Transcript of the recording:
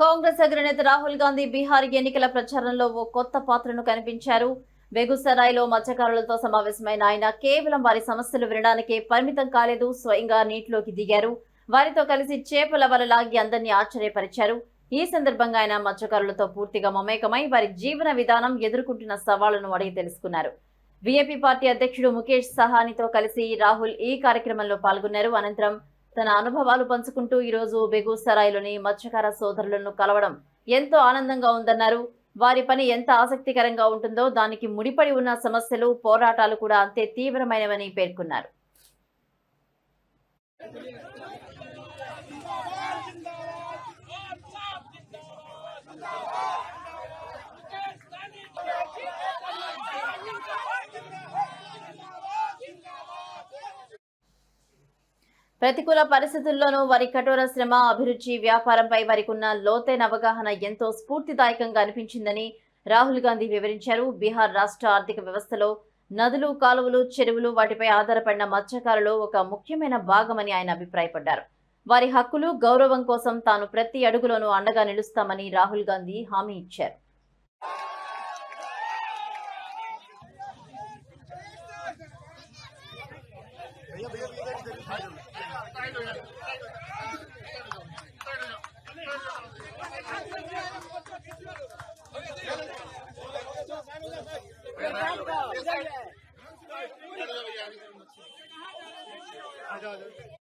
కాంగ్రెస్ అగ్రనేత రాహుల్ గాంధీ బీహార్ ఎన్నికల ప్రచారంలో ఓ కొత్త పాత్రను కనిపించారు. బెగుసరాయ్లో మత్స్యకారులతో సమావేశమైన ఆయన కేవలం వారి సమస్యలు వినడానికే పరిమితం కాలేదు స్వయంగా నీటిలోకి దిగారు. వారితో కలిసి చేపల వల లాగి అందరినీ ఆశ్చర్యపరిచారు. ఈ సందర్భంగా ఆయన మత్స్యకారులతో పూర్తిగా మమేకమై వారి జీవన విధానం ఎదుర్కొంటున్న సవాళ్ళను అడిగి తెలుసుకున్నారు. బీఏపీ పార్టీ అధ్యక్షుడు ముఖేష్ సహానితో కలిసి రాహుల్ ఈ కార్యక్రమంలో పాల్గొన్నారు. అనంతరం తన అనుభవాలు పంచుకుంటూ ఈరోజు బెగూసరాయిలోని మత్స్యకార సోదరులను కలవడం ఎంతో ఆనందంగా ఉందన్నారు వారి పని ఎంత ఆసక్తికరంగా ఉంటుందో దానికి ముడిపడి ఉన్న సమస్యలు పోరాటాలు కూడా అంతే తీవ్రమైనవని పేర్కొన్నారు ప్రతికూల పరిస్థితుల్లోనూ వారి కఠోర శ్రమ అభిరుచి వ్యాపారంపై వారికి ఉన్న లోతైన అవగాహన ఎంతో స్ఫూర్తిదాయకంగా అనిపించిందని రాహుల్ గాంధీ వివరించారు. బీహార్ రాష్ట్ర ఆర్థిక వ్యవస్థలో నదులు కాలువలు చెరువులు వాటిపై ఆధారపడిన మత్స్యకారులు ఒక ముఖ్యమైన భాగమని ఆయన అభిప్రాయపడ్డారు. వారి హక్కులు గౌరవం కోసం తాను ప్రతి అడుగులోనూ అండగా నిలుస్తామని రాహుల్ గాంధీ హామీ ఇచ్చారు. आ जाओ